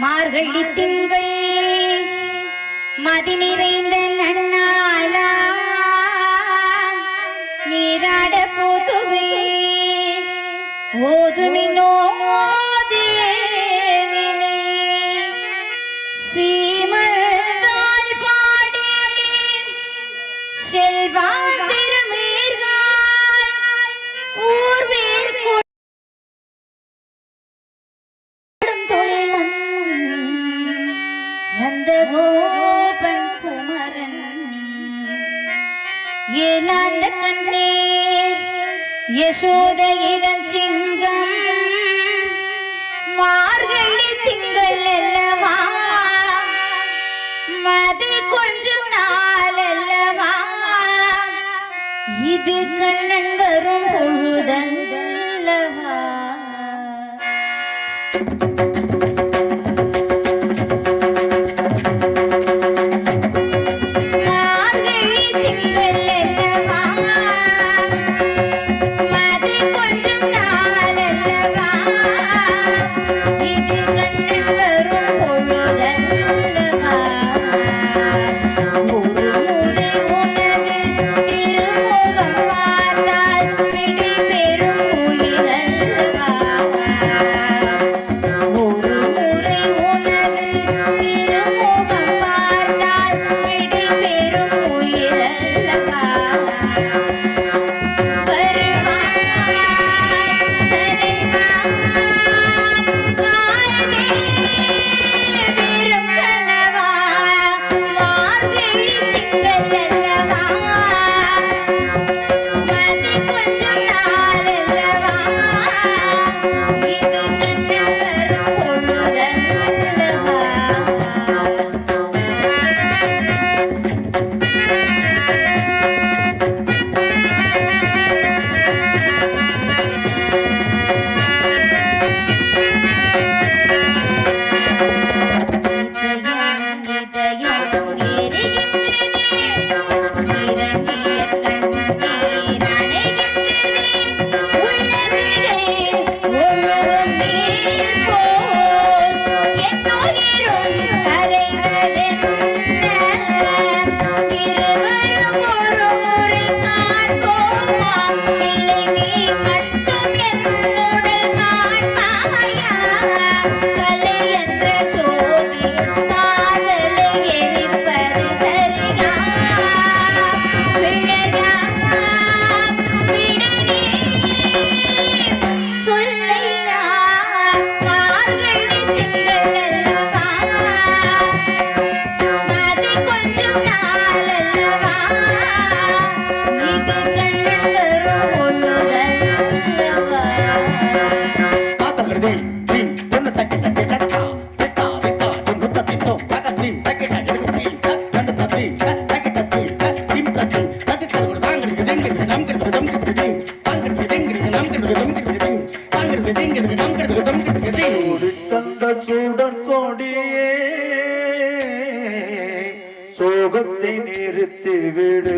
மார்கழி திங்கள் மதி நிறைந்த நன்னாலா நீராட போதுவே ஓது நின்னோ ஏலாந்த கண்ணீர் யசோத இளஞ்சிங்கம் மார்கழி திங்கள் அல்லவா? மதி கொஞ்சம் நாள் அல்லவா? இது கண்ணன் வரும் பொழுதல்லவா யோகி தந்த சூடற்கொடியே சோகத்தை நிறுத்திவிடு.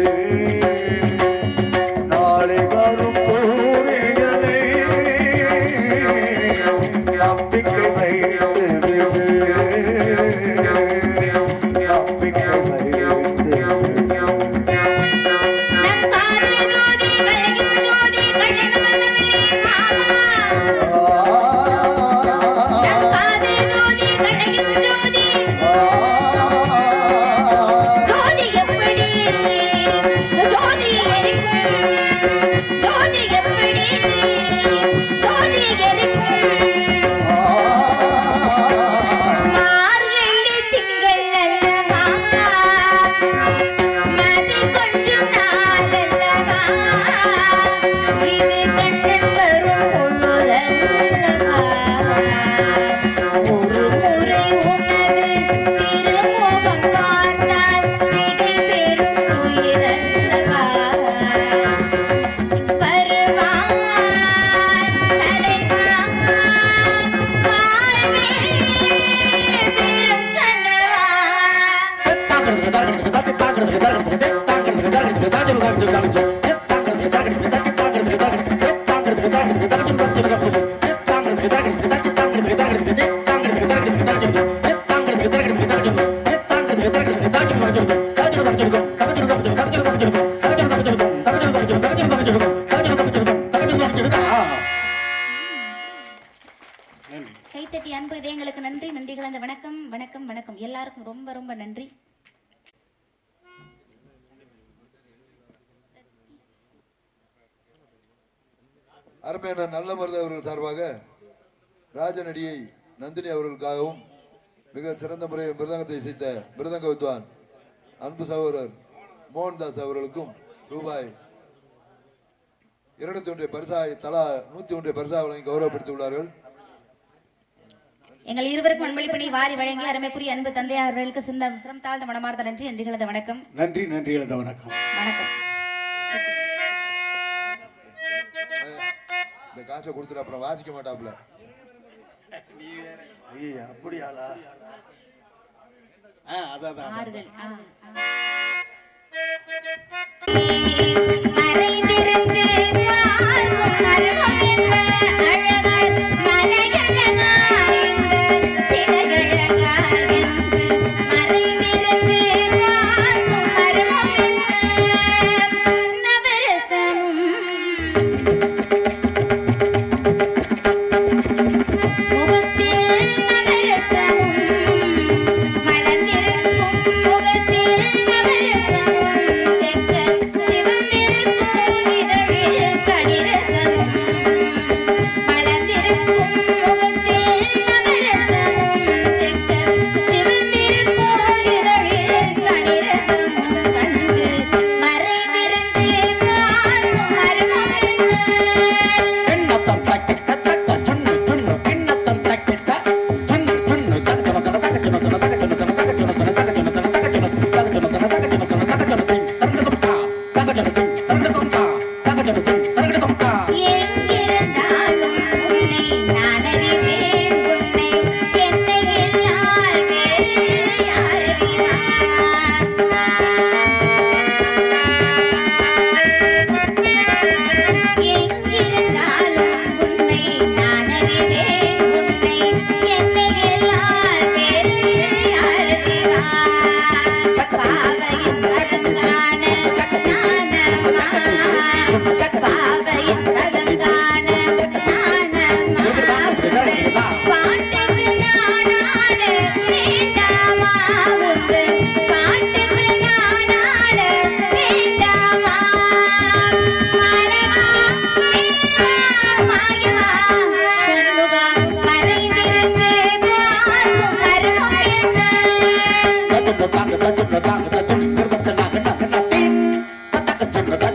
கைத்தட்டி அன்பு இதயங்களுக்கு நன்றி நன்றி கலந்த வணக்கம் வணக்கம் வணக்கம். எல்லாருக்கும் ரொம்ப ரொம்ப நன்றி. அருமையான நல்ல மருது அவர்கள் சார்பாக ராஜநடியை நந்தினி அவர்களுக்காகவும் மிக சிறந்த முறையில் மிருதங்கத்தை இசைத்த மிருதங்க வித்வான் அன்பு சகோதரர் மோகன்தாஸ் அவர்களுக்கும் ரூபாய் இருநூத்தி ஒன்றிய பரிசாய் தலா நூத்தி ஒன்றிய பரிசா வழங்கி கௌரவப்படுத்தியுள்ளார்கள். எங்கள் இருவருக்கும் அன்பளிப்பணி வாரி வழங்கி அருமைக்குரிய அன்பு தந்தையார் அவர்களுக்கு சிந்த சிரம் தாழ்ந்த மனமார்ந்த நன்றி நன்றி கலந்த வணக்கம். நன்றி நன்றி இழந்த வணக்கம். வணக்கம். இந்த காசை கொடுத்துட்டு அப்புறம் வாசிக்க மாட்டாப்புல. ஐயா அப்படியாளா? ஆ அதான். மறைந்திருந்து பார்க்கும் மர்மம் என்ன? அழகாய் Thank ta ta ta ta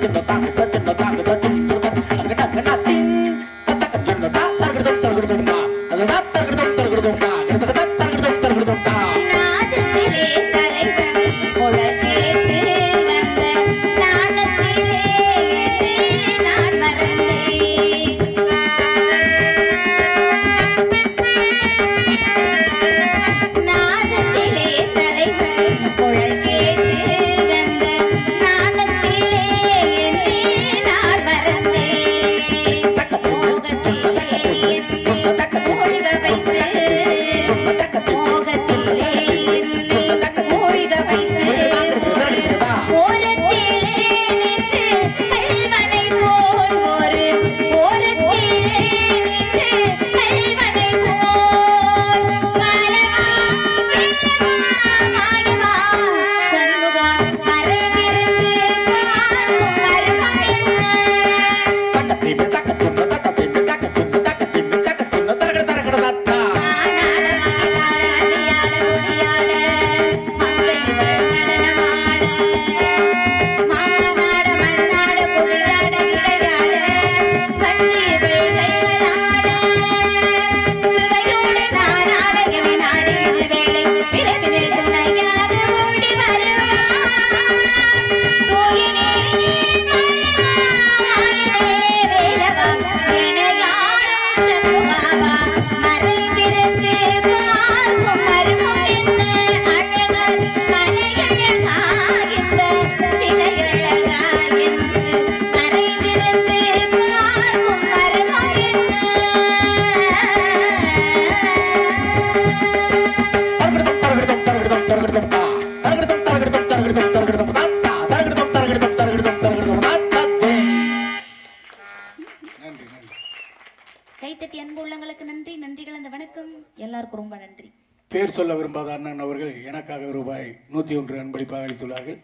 பேர் அண்ணன் அவர்கள் எனக்காக ரூபாய் நூற்றி ஒன்று அன்பளிப்பாக அளித்துள்ளார்கள்.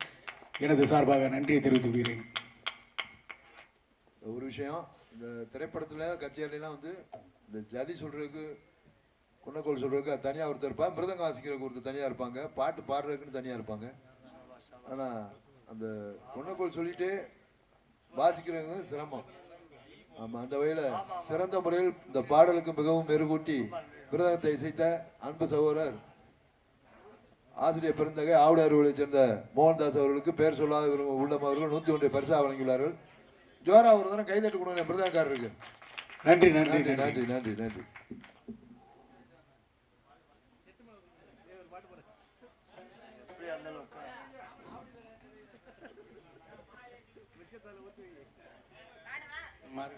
எனது சார்பாக நன்றியை தெரிவித்துக் கொள்கிறேன். ஒரு விஷயம் இந்த திரைப்படத்தில் கச்சேரிலாம் வந்து இந்த ஜதி சொல்கிறதுக்கு குன்னக்கோல் சொல்கிறதுக்கு தனியாக ஒருத்தர் இருப்பாங்க மிருதங்க வாசிக்கிறதுக்கு ஒருத்தர் தனியாக இருப்பாங்க பாட்டு பாடுறதுக்குன்னு தனியாக இருப்பாங்க. ஆனால் அந்த குன்னக்கோள் சொல்லிட்டு வாசிக்கிறவங்க சிரமம். ஆமாம் அந்த வகையில் சிறந்த முறையில் இந்த பாடலுக்கு மிகவும் மெருகூட்டி விரதத்தை இசைத்த அன்பு சகோதரர் ஆசிரியர் பெருந்தகை ஆவுடையார்களைச் சேர்ந்த மோகன்தாஸ் அவர்களுக்கு பேர் சொல்லாத அவர்கள் நூற்றி ஒன்றை பரிசாக வழங்கியுள்ளார்கள். ஜோரா ஒரு தானே கைதட்டு கொடுங்க நன்றி நன்றி நன்றி நன்றி. நன்றி நன்றி மாறு.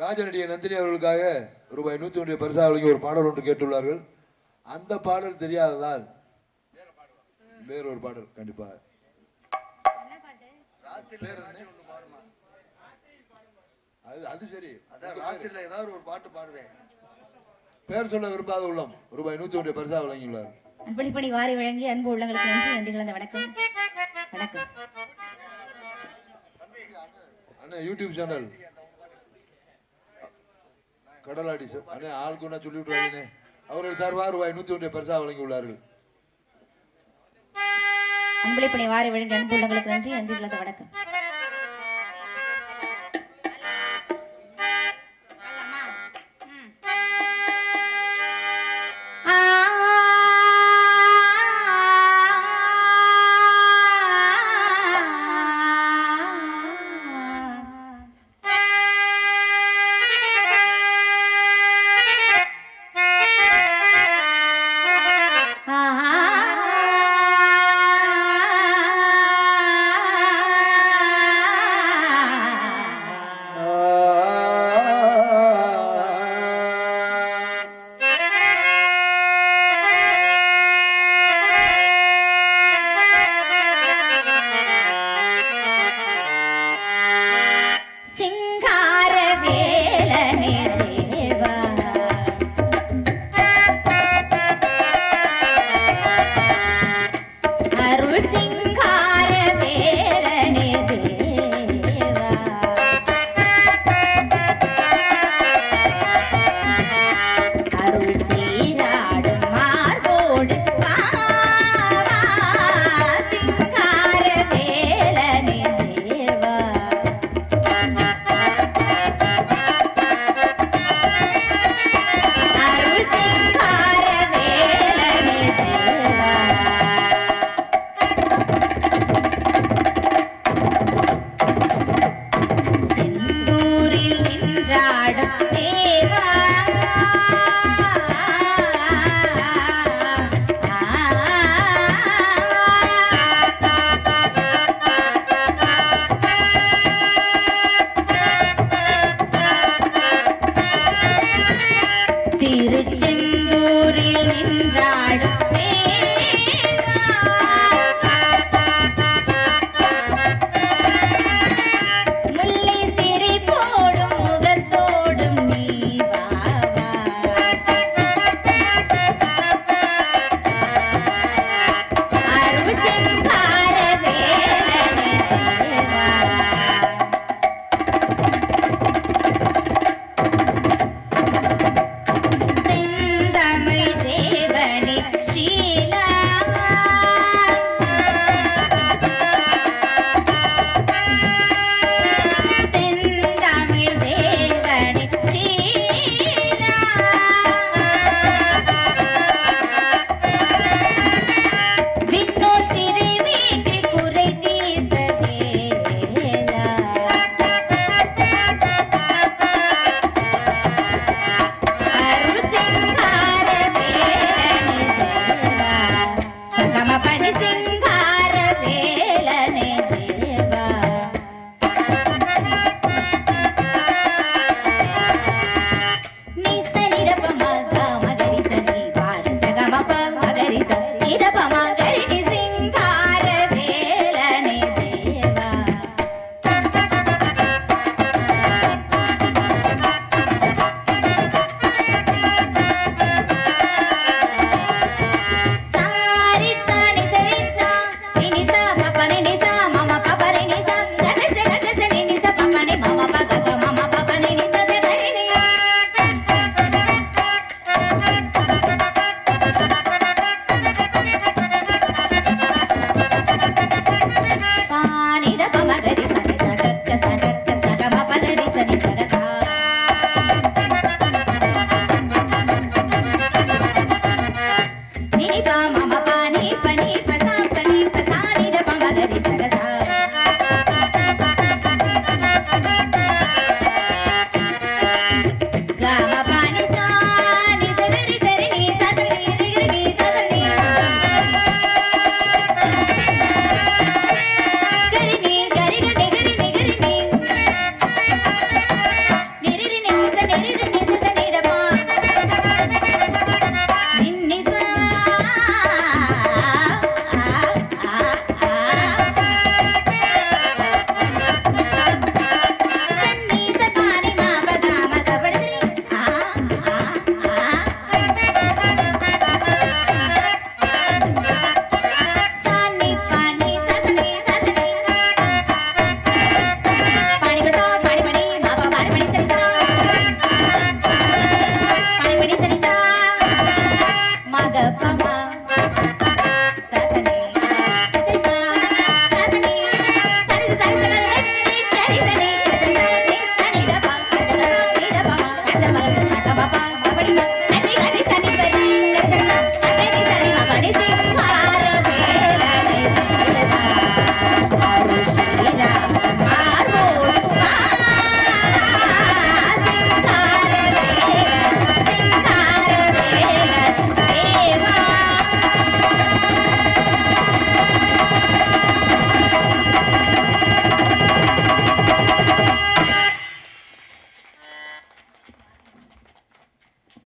ராஜநடிகை நந்தினி அவர்களுக்காக ரூபாய் நூற்றி ஒன்றிய பரிசாக வழங்கி ஒரு பாடல் ஒன்று கேட்டுள்ளார்கள். அந்த பாடல் தெரியாததால் வேறொரு பாடல் கண்டிப்பாக? அது அது சரி. அதான் ராத்திரில ஏதாவது ஒரு பாட்டு பாடுவேன். பேர் சொல்ல விரும்பாத உள்ளம். ரூபாய் நூற்றி ஒன்றிய பரிசாக வழங்கியுள்ளார். அன்பளிப்பணி வாரி வழங்கி அன்பு உள்ளங்களுக்கு நன்றி நன்றி கலந்த வணக்கம். வணக்கம். அண்ணா யூடியூப் சேனல். கடலாடி சார். அண்ணே ஆளுக்குன்னா சொல்லி விட்டுறாங்கண்ணே அவர்கள் சார்பாக ரூபாய் நூற்றி ஒன்றிய பரிசாக வழங்கி உள்ளார்கள் அன்பளிப்பனை வாரி வழங்கி அன்பு உள்ளங்களுக்கு நன்றி நன்றி கலந்த வணக்கம்.